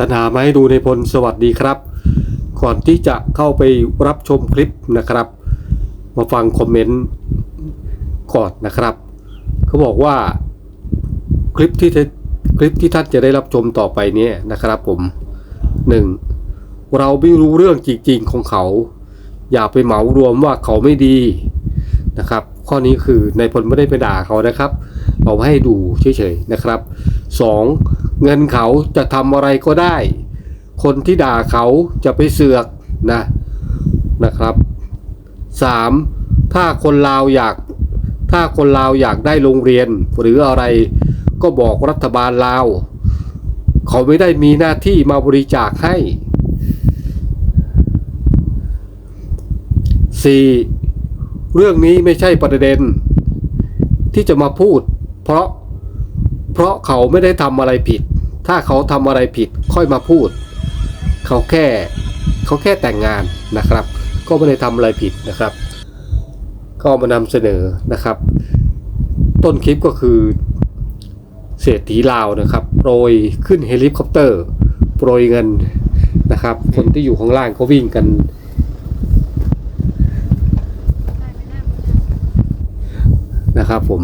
สรรหามาให้ดูในพลสวัสดีครับ ก่อนที่จะเข้าไปรับชมคลิปนะครับ มาฟังคอมเมนต์ก่อนนะครับ เขาบอกว่าคลิปที่ท่านคลิปที่ท่านจะได้รับชมต่อไปนี้นะครับผมหนึ่งเราไม่รู้เรื่องจริงๆของเขา อย่าไปเหมารวมว่าเขาไม่ดีนะครับ ข้อนี้คือในพลไม่ได้ไปด่าเขานะครับ เอาไว้ให้ดูเฉยๆนะครับ 2. เงินเขาจะทำอะไรก็ได้ คนที่ด่าเขาจะไปเสือกนะนะครับ 3. ถ้าคนลาวอยาก ถ้าคนลาวอยากได้โรงเรียนหรืออะไรก็บอกรัฐบาลลาว เขาไม่ได้มีหน้าที่มาบริจาคให้ 4. เรื่องนี้ไม่ใช่ประเด็น ที่จะมาพูด เพราะเพราะเขาไม่ได้ทำอะไรผิด ถ้าเขาทำอะไรผิดค่อยมาพูด เขาแค่เขาแค่แต่งงานนะครับ ก็ไม่ได้ทำอะไรผิดนะครับ ก็มานำเสนอนะครับ ต้นคลิปก็คือเศรษฐีลาวนะครับโปรยขึ้นเฮลิคอปเตอร์โปรยเงินนะครับ คนที่อยู่ข้างล่างเขาวิ่งกัน นะครับผม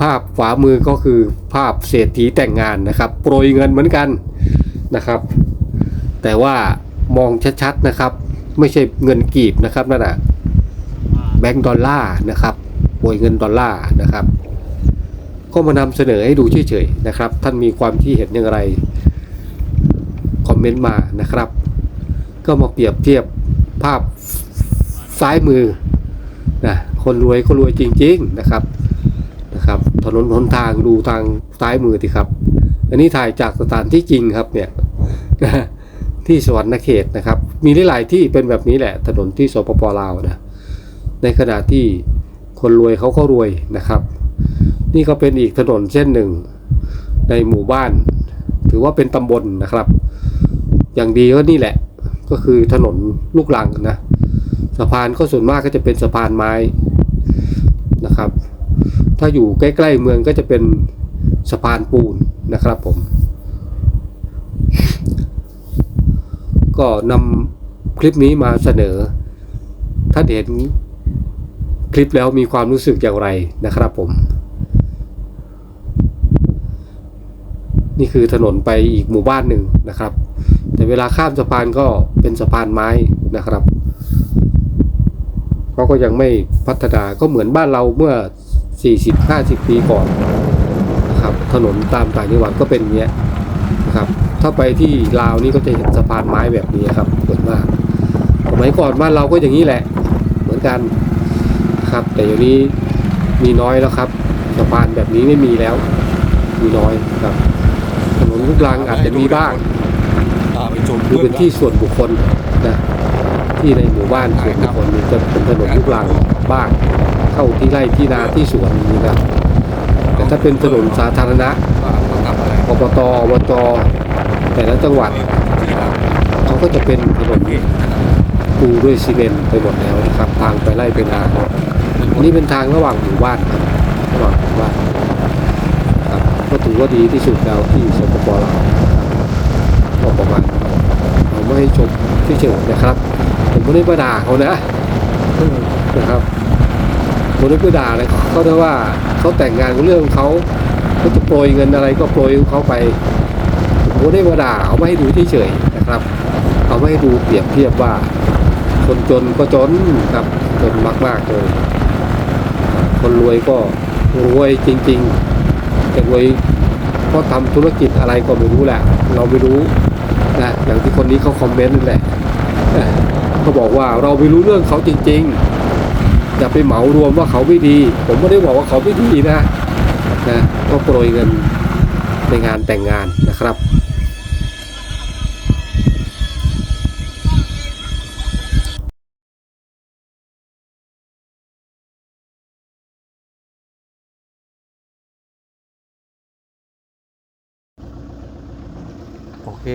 ภาพขวามือก็คือภาพเศรษฐีแต่งงานนะครับ โปรยเงินเหมือนกันนะครับ แต่ว่ามองชัดๆนะครับ ไม่ใช่เงินกีบนะครับนั่นน่ะแบงก์ดอลลาร์นะครับโปรยเงินดอลลาร์นะครับ ก็มานำเสนอให้ดูเฉยๆนะครับ ท่านมีความที่เห็นอย่างไรคอมเมนต์มานะครับ ก็มาเปรียบเทียบภาพซ้ายมือนะคนรวยก็รวยจริง ๆนะครับ ถนนหนทางดูทางซ้ายมือทีครับ อันนี้ถ่ายจากสถานที่จริงครับเนี่ยที่สวรรณเขตนะครับ มีหลายที่เป็นแบบนี้แหละถนนที่สปปลาวนะในขณะที่คนรวยเขาก็รวยนะครับ นี่ก็เป็นอีกถนนเส้นหนึ่งในหมู่บ้าน ถือว่าเป็นตำบลนะครับ อย่างดีก็นี่แหละ ก็คือถนนลูกหลังนะสะพานก็ส่วนมากก็จะเป็นสะพานไม้นะครับ ถ้าอยู่ใกล้ๆเมืองก็จะเป็นสะพานปูนนะครับผม ก็นำคลิปนี้มาเสนอถ้าเห็นคลิปแล้วมีความรู้สึกอย่างไรนะครับผม นี่คือถนนไปอีกหมู่บ้านหนึ่งนะครับ แต่เวลาข้ามสะพานก็เป็นสะพานไม้นะครับเขาก็ยังไม่พัฒนาก็เหมือนบ้านเราเมื่อ 40-50 ปีก่อนนะครับถนนตามต่างจังหวัดก็เป็นอย่างเงี้ยนะครับถ้าไปที่ลาวนี่ก็จะเห็นสะพานไม้แบบนี้ครับส่วนมากสมัยก่อนบ้านเราก็อย่างนี้แหละ เหมือนกันนะครับ แต่เดี๋ยวนี้มีน้อยแล้วครับสะพานแบบนี้ไม่มีแล้ว มีน้อยครับถนนลูกรังอาจจะมีบ้างตามไปชมคือเป็นที่ส่วนบุคคลนะที่ในหมู่บ้านส่วนบุคคลนี่จะเป็นถนนลูกรังบ้าง เข้าที่ไร่ที่นาที่สวนนี่นะแต่ถ้าเป็นถนนสาธารณะว่าเขาทำอะไรอบตอบจแต่ละจังหวัดที่เราเขาก็จะเป็นถนนเก่งนะครับปูด้วยซีเมนต์ไปหมดแล้วนะครับ ทางไปไร่ไปนาอันนี้เป็นทางระหว่างหมู่บ้านครับระหว่างหมู่บ้านครับก็ถือว่าดีที่สุดแล้วที่สปปลาวก็ประมาณเราไม่ให้ชมเฉยๆนะครับ ผมไม่ได้มาด่าเขานะนะครับ ผมไม่ได้ไปด่าเลยเขาเรียกว่าเขาแต่งงานกับเรื่องเขาเขาจะโปรยเงินอะไรก็โปรยเขาไปผมไม่ได้มาด่าเอาไม่ให้ดูเฉยๆนะครับ เอาไม่ให้ดูเปรียบเทียบว่า คนจนก็จนครับจนมากๆเลยคนรวยก็รวยจริงๆแต่รวยเพราะทำธุรกิจอะไรก็ไม่รู้แหละ เราไม่รู้นะอย่างที่คนนี้เขาคอมเมนต์นั่นแหละเขาบอกว่าเราไม่รู้เรื่องเขาจริง ๆ อย่าไปเหมารวมว่าเขาไม่ดี ผมไม่ได้บอกว่าเขาไม่ดีนะนะก็โปรยเงินในงานแต่งงานนะครับโอเค